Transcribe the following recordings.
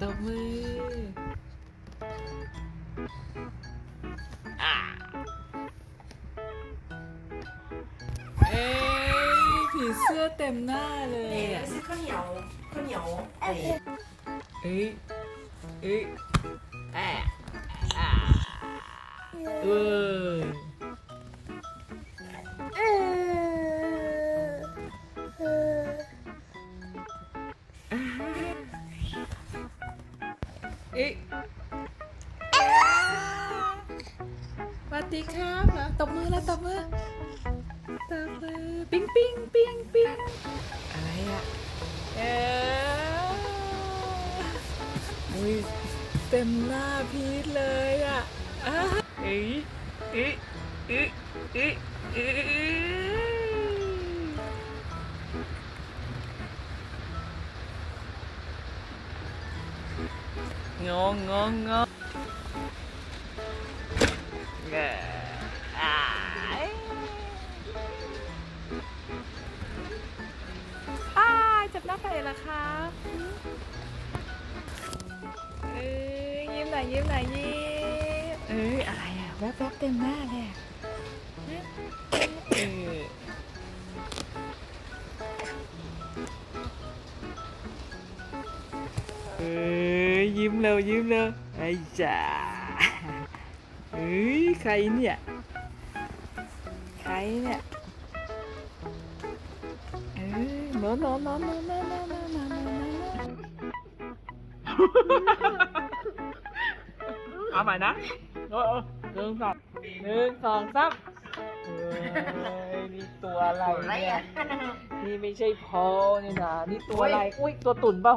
ตบมืออ่าเอ้ยผีเสื้อเต็มหน้าเลยเนี่อะอข้าวเหนียวข้าวเหนียวไอ้เอ้ยเอ้ยแอะอ่าเออ เอ๊สวัสดีครับเหรอตบมือแล้วตบมือตบมือปิ้งปิ้งปิ้งปิ้งอะไรอะเออุ้ยเต็มหน้าพีทเลยอะเอ้ยเอ้ยเอ้ยเอ้ย งงงงงงอ้าจับหน้าไปเหรอครับเอ้ยยิ้มหน่อยยิ้มหน่อยยิ้มเอ้ยอะไอะแวบๆเต็มหน้าเลยเออ ยิ้มเร็วยิ้มเร็วไอ้จ๋าเฮ้ยใครเนี่ยใครเนี่ยเอ้ยนอนนอนนอนนอนนอนนนนนนนเอาใหม่นะโอ้หนึ่งสองหนึ่งสองสามเฮ้ยนี่ตัวอะไรเนี่ยนี่ไม่ใช่พอเนี่ยนะนี่ตัวอะไรอุ้ยตัวตุ่นเปล่า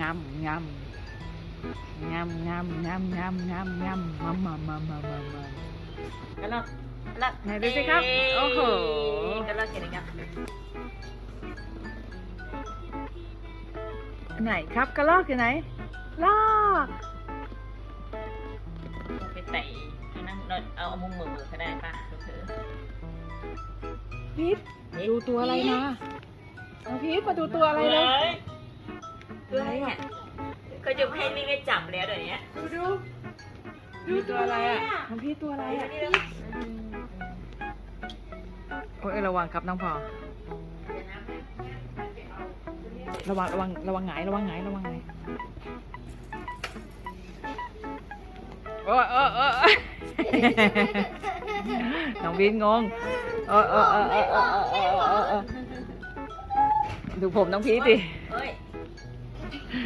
งำงำงามงามงามงามงามงามมามามามามามากระลอกกระลอกไหนดูสิครับ โอ้โหกระลอกเห็นไหนครับกระลอกอยู่ไหนลอกไปเตะนั่งเอามุมมือมือก็ได้ป่ะเธอพีษดูตัวอะไรมาเอาพีษมาดูตัวอะไรเลย เนี่ยเขาจะให้วิ่งใจับแล้วเดี๋ยวนี้ดูดูดูตัวอะไรอะน้พี่ตัวอะไรอะโอ้ยระวังครับน้องพอระวังระวังระวังหงายระวังหงายระวังหงายโอ้ยโอ้ยโอ้ยน้องวินงงเอ้ยโอ้ยโอ้ยโอ้ยโอ้ยดูผมน้องพีทดิ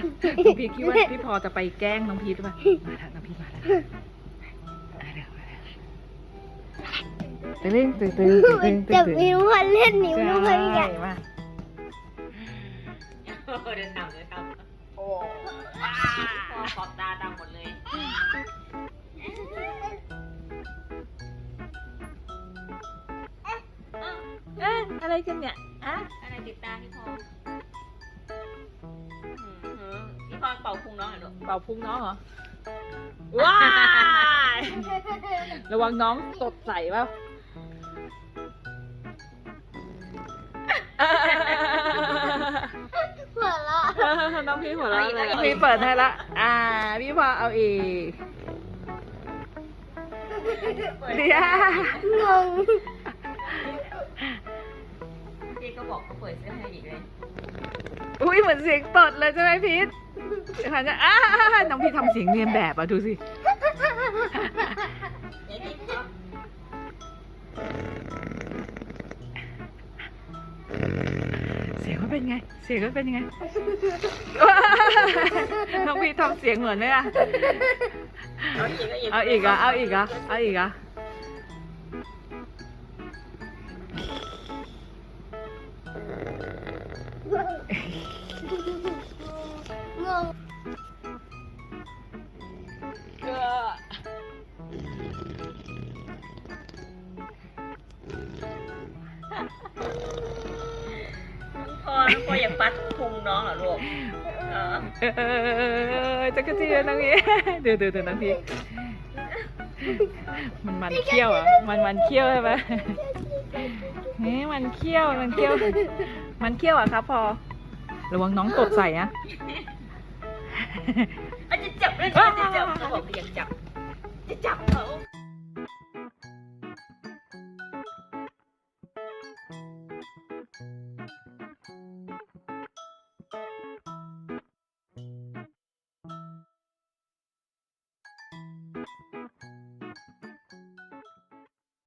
น้องพีทคิดว่าพี่พอจะไปแกล้งน้องพีทหรือเปล่ามาแล้วน้องพีทมาแล้วมาแล้วมาแล้วตื่นตื่นตื่นตื่นตื่นจับตื่นนิ้วมันเล่นนิ้วด้วยกันมาเดินทำเลยครับโอ้ขอบตาดำหมดเลยเอ๊ะอะไรกันเนี่ย ป่าพุงน้องเหรอ ว้ายระวังน้องตดใส่เปล่าหัวเราะน้องพี่หัวเราะเลยพี่เปิดให้ละ อ่า พี่พอเอาอีกเดี๋ยวงงพี่ก็บอกเขาเปิดเสื้อให้อีกเลย อุ้ยเหมือนเสียงตดเลยใช่ไหมพีทเดี๋ยว หันจะอ้าน้องพี่ทำเสียงเรียนแบบอะดูสิเสียงมันเป็นไง เสียงมันเป็นยังไง น้องพี่ทำเสียงเหมือนไหมอะ เอาอีกเอาอีกเอาอีกอะ เอาอีกอะ เอาอีกอะ พอน้องพออยากปัดพุงน้องเหรอลูกเออเออจักรจีนน้องพี่เดี๋ยวเดี๋ยวเดี๋ยวน้องพี่มันมันเขี้ยวอะ มันมันเขี้ยวใช่ไหมนี่มันเขี้ยว มันเขี้ยว มันเขี้ยวอะครับพอ ระวังน้องตดใส่นะอาจจะจับเลยจะจับเขาบอกอยากจับ จะจับเขา